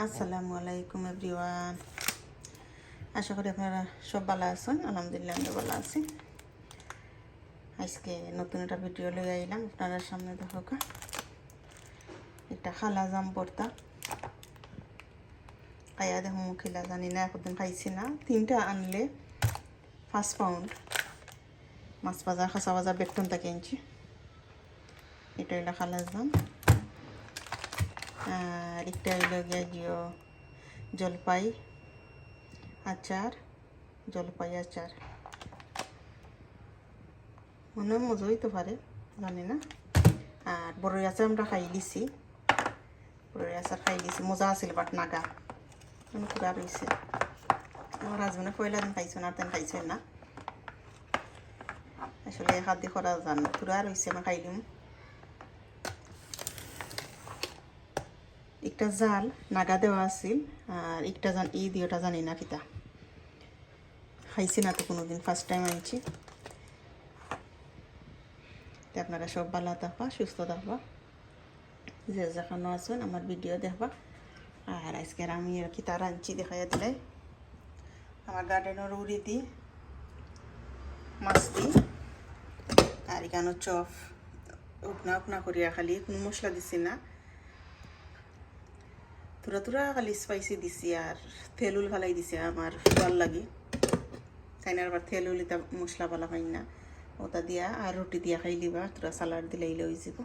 আসসালামু আলাইকুম এভরিওয়ান। আশা করি আপনারা সব ভালো আছেন, আলহামদুলিল্লাহ আমরা ভালো আছি। আজকে নতুন একটা ভিডিও লয়ে আইলাম, আপনারা সামনে দেখো এটা খালা জাম পড়তা। খাইয়া দেখো মুখিলা জানি না, একদিন খাইছি না। তিনটা আনলে পাঁচ পাউন্ড মাছ বাজার খাসা বাজার বেতন থেকে আনছি। এটা হইল খালা জাম। আর একটা হইল গিয়া জিও জলপাই আচার জলপাই আচার। মনে হয় মজা হইতে পারে, জানি না। আর বড়ই আচার আমরা খাই দিছি। বড়ই আচার খাই দিছি, মজা আছিল বাট নাগা। মানে পুরা রয়েছে আমার হাজবেন্ডে পয়লা দিন খাইছো না তেন খাইছে না। আসলে খাদ্য করা জান পুরা রয়েছে আমি খাইলিম একটা জাল, নাগা দেওয়া আছিল, আর একটা জান ই দিওটা জানি না কিতা খাইছি না তো কোনোদিন ফার্স্ট টাইম আনছি। আপনারা সব ভালো থাকবা, সুস্থ থাকবা। যে যেখানে আছেন, আমার ভিডিও দেখবা। আর আজকের আমি আর কিতা রাঁধছি দেখাইয়া দিলে। আমার গার্ডেনের উড়ি দি, মাছ দি, আর এখানে চপ। উপনা উপনা করিয়া খালি কোনো মশলা দিছি না। তোরা তুরা খালি স্পাইসি দিছি আর তেলুল ফালাই দিছে, আমার ভালো লাগে। তাই না, আবার তেলুল এটা মশলা পালা হয় না। ওটা দিয়া আর রুটি দিয়া খাই দিবা তোরা সালাড দিলেই লই যাব।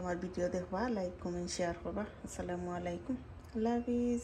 আমার ভিডিও দেখবা লাইক কমেন্ট শেয়ার করবা। আসসালামু আলাইকুম। আল্লাহ হাফিজ।